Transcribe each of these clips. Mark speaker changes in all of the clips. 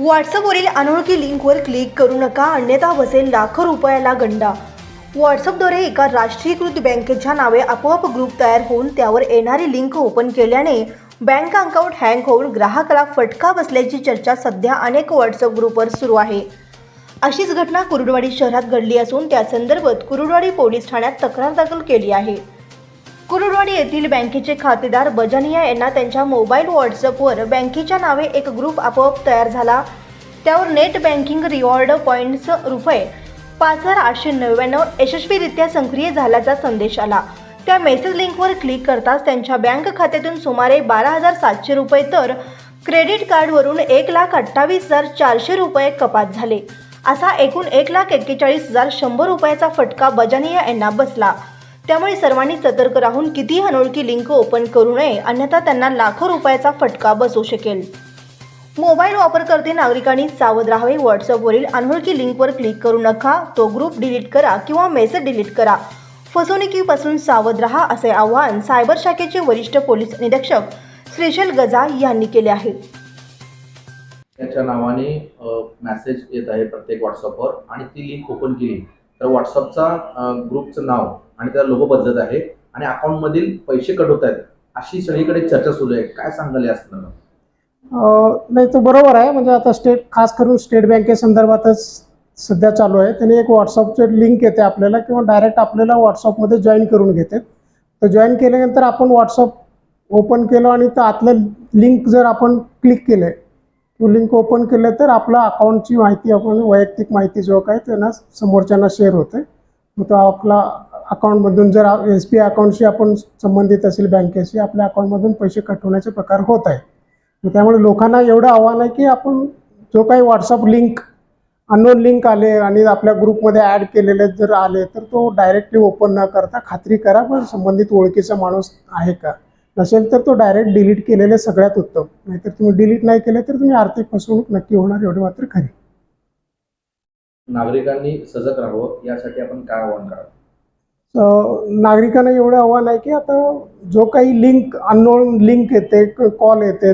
Speaker 1: व्हॉट्सअपवरील अनोळखी लिंकवर क्लिक करू नका अन्यथा बसेल लाखो रुपयाला गंडा. व्हॉट्सअपद्वारे एका राष्ट्रीयकृत बँकेच्या नावे आपोआप ग्रुप तयार होऊन त्यावर येणारी लिंक ओपन केल्याने बँक अकाउंट हँग होऊन ग्राहकाला फटका बसल्याची चर्चा सध्या अनेक व्हॉट्सअप ग्रुपवर सुरू आहे. अशीच घटना कुरुडवाडी शहरात घडली असून त्या संदर्भात कुरुडवाडी पोलीस ठाण्यात तक्रार दाखल केली आहे. कुरुडवाडी येथील बँकेचे खातेदार बजानिया यांना त्यांच्या मोबाईल व्हॉट्सअपवर बँकेच्या नावे एक ग्रुप आपोआप तयार झाला. त्यावर नेट बँकिंग रिवॉर्ड पॉईंट्स रुपये पाच हजार आठशे नव्याण्णव यशस्वीरित्या सक्रिय झाल्याचा संदेश आला. त्या मेसेज लिंकवर क्लिक करताच त्यांच्या बँक खात्यातून सुमारे बारा हजार सातशे रुपये तर क्रेडिट कार्डवरून एक लाख अठ्ठावीस हजार चारशे रुपये कपात झाले. असा एकूण एक लाख एक्केचाळीस हजार शंभर रुपयाचा फटका बजानिया यांना बसला. त्यामुळे सर्वांनी सतर्क राहून कितीही अनोळखी लिंक ओपन करू नये अन्यथा त्यांना लाखो रुपयाचा फटका बसू शकेल. मोबाईल वापरकर्ते नागरिकांनी सावध राहावे. व्हॉट्सअपवरील अनोळखी लिंकवर क्लिक करू नका. तो ग्रुप डिलीट करा किंवा मेसेज डिलीट करा. फसवणुकीपासून सावध राहा असे आवाहन सायबर शाखेचे वरिष्ठ पोलीस निरीक्षक श्रीशल गजा यांनी केले आहे.
Speaker 2: त्याच्या नावाने मेसेज येत आहे प्रत्येक व्हॉट्सअपवर आणि ती लिंक ओपन केली. तर व्हॉट्सअपचा ग्रुपचं नाव आणि त्याला लोभ बदलत आहे आणि अकाउंटमधील पैसे कट होत आहेत. अशी सगळीकडे चर्चा सुरू आहे. काय सांगाल या
Speaker 3: नाही तो बरोबर आहे. म्हणजे आता स्टेट खास करून स्टेट बँकेसंदर्भातच सध्या चालू आहे. त्यांनी एक व्हॉट्सअपचे लिंक येते आपल्याला किंवा डायरेक्ट आपल्याला व्हॉट्सअपमध्ये जॉईन करून घेते. तर जॉईन केल्यानंतर आपण व्हॉट्सअप ओपन केलं आणि तर आतलं लिंक जर आपण क्लिक केलं तो लिंक ओपन केलं तर आपलं अकाउंटची माहिती आपण वैयक्तिक माहिती जो काय त्यांना समोरच्यांना शेअर होते. मग तो आपला अकाउंटमधून जर एस बी आय अकाउंटशी आपण संबंधित असेल बँकेशी आपल्या अकाउंटमधून पैसे कट होण्याचे प्रकार होत आहे त्यामुळे लोकांना एवढं आव्हान आहे की आपण जो काही व्हॉट्सअप लिंक अननोन लिंक आले आणि आपल्या ग्रुपमध्ये ॲड केलेले जर आले तर तो डायरेक्टली ओपन न करता खात्री करा पण संबंधित ओळखीचा माणूस आहे का? नसेल तर तो डायरेक्ट डिलीट केलेले सगळ्यात उत्तम. नाहीतर तुम्ही डिलीट नाही केले तर तुम्ही आर्थिक फसवणूक नक्की होणार एवढी मात्र खरी.
Speaker 2: नागरिकांनी सजग राहावं यासाठी आपण काय आवाहन करावं?
Speaker 3: नागरिकांना एवढं आव्हान आहे की आता जो काही लिंक अननोन लिंक येते कॉल येते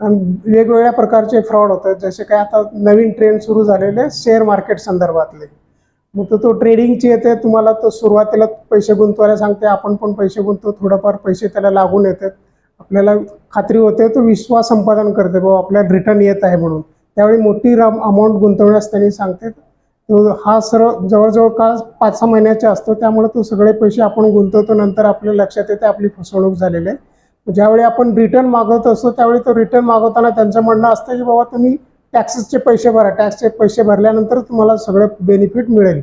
Speaker 3: वेगवेगळ्या प्रकारचे फ्रॉड होतात. जसे काय आता नवीन ट्रेंड सुरू झालेले शेअर मार्केट संदर्भातले. मग तो तो ट्रेडिंगची येते तुम्हाला तो सुरुवातीला पैसे गुंतवायला सांगते आपण पण पैसे गुंतवतो थोडंफार पैसे त्याला लागून येतात. आपल्याला खात्री होते तो विश्वास संपादन करते बाबा आपल्याला रिटर्न येत आहे म्हणून. त्यावेळी मोठी रम अमाऊंट गुंतवण्यास त्यांनी सांगते. तो हा सर्व जवळजवळ काळ पाच सहा महिन्याचा असतो त्यामुळे तो सगळे पैसे आपण गुंतवतो नंतर आपल्या लक्षात येते आपली फसवणूक झालेली आहे. ज्यावेळी आपण रिटर्न मागवत असतो त्यावेळी तो रिटर्न मागवताना त्यांचं म्हणणं असतं की बाबा तुम्ही टॅक्सेसचे पैसे भरा. टॅक्सचे पैसे भरल्यानंतर तुम्हाला सगळं बेनिफिट मिळेल.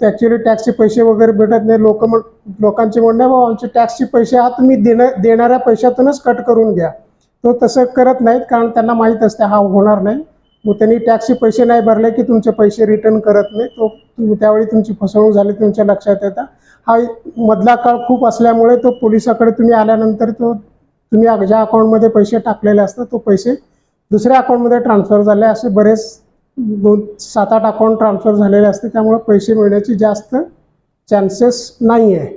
Speaker 3: ॲक्च्युली टॅक्सचे पैसे वगैरे भेटत नाही. लोक म्हण लोकांचे म्हणणं बाबा आमचे टॅक्सचे पैसे हा तुम्ही देणं देणाऱ्या पैशातूनच कट करून घ्या. तो तसं करत नाहीत कारण त्यांना माहीत असते हा होणार नाही. मग त्यांनी टॅक्सचे पैसे नाही भरले की तुमचे पैसे रिटर्न करत नाही. तो त्यावेळी तुमची फसवणूक झाली तुमच्या लक्षात येतं. हा मधला काळ खूप असल्यामुळे तो पोलिसाकडे तुम्ही आल्यानंतर तो तुम्ही ज्या अकाउंटमध्ये पैसे टाकलेले असतात तो पैसे दुसऱ्या अकाउंटमध्ये ट्रान्सफर झाले. असे बरेच दोन सात आठ अकाउंट ट्रान्सफर झालेले असते. त्यामुळे पैसे मिळण्याची जास्त चान्सेस नाही आहे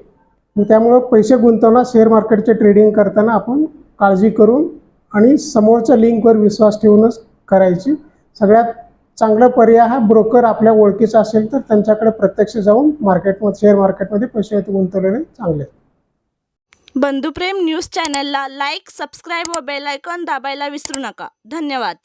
Speaker 3: मग त्यामुळं पैसे गुंतवणं शेअर मार्केटचे ट्रेडिंग करताना आपण काळजी करून आणि समोरच्या लिंकवर विश्वास ठेवूनच करायची. सगळ्यात चांगला पर्याय हा ब्रोकर आपल्या ओळखीचा असेल तर त्यांच्याकडे प्रत्यक्ष जाऊन मार्केटमध्ये शेअर मार्केटमध्ये पैसे गुंतवलेले चांगले
Speaker 4: बंधुप्रेम न्यूज चॅनलला लाईक सबस्क्राईब व बेल आयकॉन दाबायला विसरू नका. धन्यवाद.